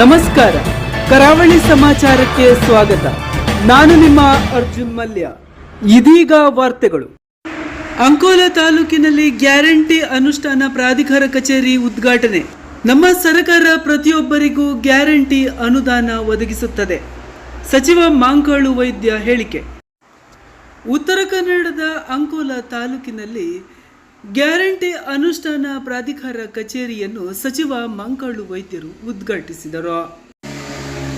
ನಮಸ್ಕಾರ. ಕರಾವಳಿ ಸಮಾಚಾರಕ್ಕೆ ಸ್ವಾಗತ. ನಾನು ನಿಮ್ಮ ಅರ್ಜುನ್ ಮಲ್ಯ. ಇದೀಗ ವಾರ್ತೆಗಳು. ಅಂಕೋಲ ತಾಲೂಕಿನಲ್ಲಿ ಗ್ಯಾರಂಟಿ ಅನುಷ್ಠಾನ ಪ್ರಾಧಿಕಾರ ಕಚೇರಿ ಉದ್ಘಾಟನೆ. ನಮ್ಮ ಸರ್ಕಾರ ಪ್ರತಿಯೊಬ್ಬರಿಗೂ ಗ್ಯಾರಂಟಿ ಅನುದಾನ ಒದಗಿಸುತ್ತದೆ. ಸಚಿವ ಮಾಂಕಾಳು ವೈದ್ಯ ಹೇಳಿಕೆ. ಉತ್ತರ ಕನ್ನಡದ ಅಂಕೋಲ ತಾಲೂಕಿನಲ್ಲಿ ಗ್ಯಾರಂಟಿ ಅನುಷ್ಠಾನ ಪ್ರಾಧಿಕಾರ ಕಚೇರಿಯನ್ನು ಸಚಿವ ಮಂಕಳು ವೈದ್ಯರು ಉದ್ಘಾಟಿಸಿದರು.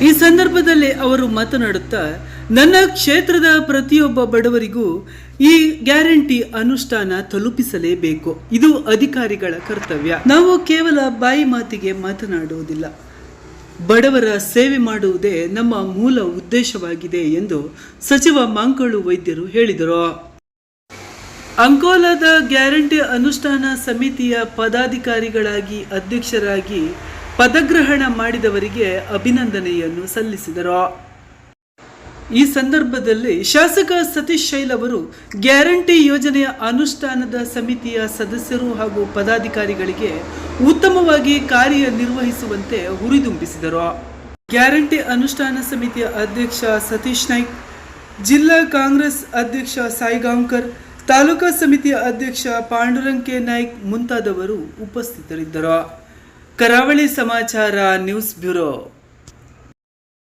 ಈ ಸಂದರ್ಭದಲ್ಲಿ ಅವರು ಮಾತನಾಡುತ್ತಾ, ನನ್ನ ಕ್ಷೇತ್ರದ ಪ್ರತಿಯೊಬ್ಬ ಬಡವರಿಗೂ ಈ ಗ್ಯಾರಂಟಿ ಅನುಷ್ಠಾನ ತಲುಪಿಸಲೇಬೇಕು. ಇದು ಅಧಿಕಾರಿಗಳ ಕರ್ತವ್ಯ. ನಾವು ಕೇವಲ ಬಾಯಿ ಮಾತಿಗೆ ಮಾತನಾಡುವುದಿಲ್ಲ. ಬಡವರ ಸೇವೆ ಮಾಡುವುದೇ ನಮ್ಮ ಮೂಲ ಉದ್ದೇಶವಾಗಿದೆ ಎಂದು ಸಚಿವ ಮಂಕಳು ವೈದ್ಯರು ಹೇಳಿದರು. ಅಂಕೋಲಾದ ಗ್ಯಾರಂಟಿ ಅನುಷ್ಠಾನ ಸಮಿತಿಯ ಪದಾಧಿಕಾರಿಗಳಾಗಿ ಅಧ್ಯಕ್ಷರಾಗಿ ಪದಗ್ರಹಣ ಮಾಡಿದವರಿಗೆ ಅಭಿನಂದನೆಯನ್ನು ಸಲ್ಲಿಸಿದರು. ಈ ಸಂದರ್ಭದಲ್ಲಿ ಶಾಸಕ ಸತೀಶ್ ಶೈಲ್ ಅವರು ಗ್ಯಾರಂಟಿ ಯೋಜನೆಯ ಅನುಷ್ಠಾನದ ಸಮಿತಿಯ ಸದಸ್ಯರು ಹಾಗೂ ಪದಾಧಿಕಾರಿಗಳಿಗೆ ಉತ್ತಮವಾಗಿ ಕಾರ್ಯನಿರ್ವಹಿಸುವಂತೆ ಹುರಿದುಂಬಿಸಿದರು. ಗ್ಯಾರಂಟಿ ಅನುಷ್ಠಾನ ಸಮಿತಿಯ ಅಧ್ಯಕ್ಷ ಸತೀಶ್ ನಾಯ್ಕ್, ಜಿಲ್ಲಾ ಕಾಂಗ್ರೆಸ್ ಅಧ್ಯಕ್ಷ ಸಾಯಿಗಾಂವ್ಕರ್ ತಾಲೂಕಾ ಸಮಿತಿ ಅಧ್ಯಕ್ಷ ಪಾಂಡುರಂಕೆ ನಾಯ್ಕ್ ಮುಂತಾದವರು ಉಪಸ್ಥಿತರಿದ್ದರು. ಕರಾವಳಿ ಸಮಾಚಾರ ನ್ಯೂಸ್ ಬ್ಯೂರೋ.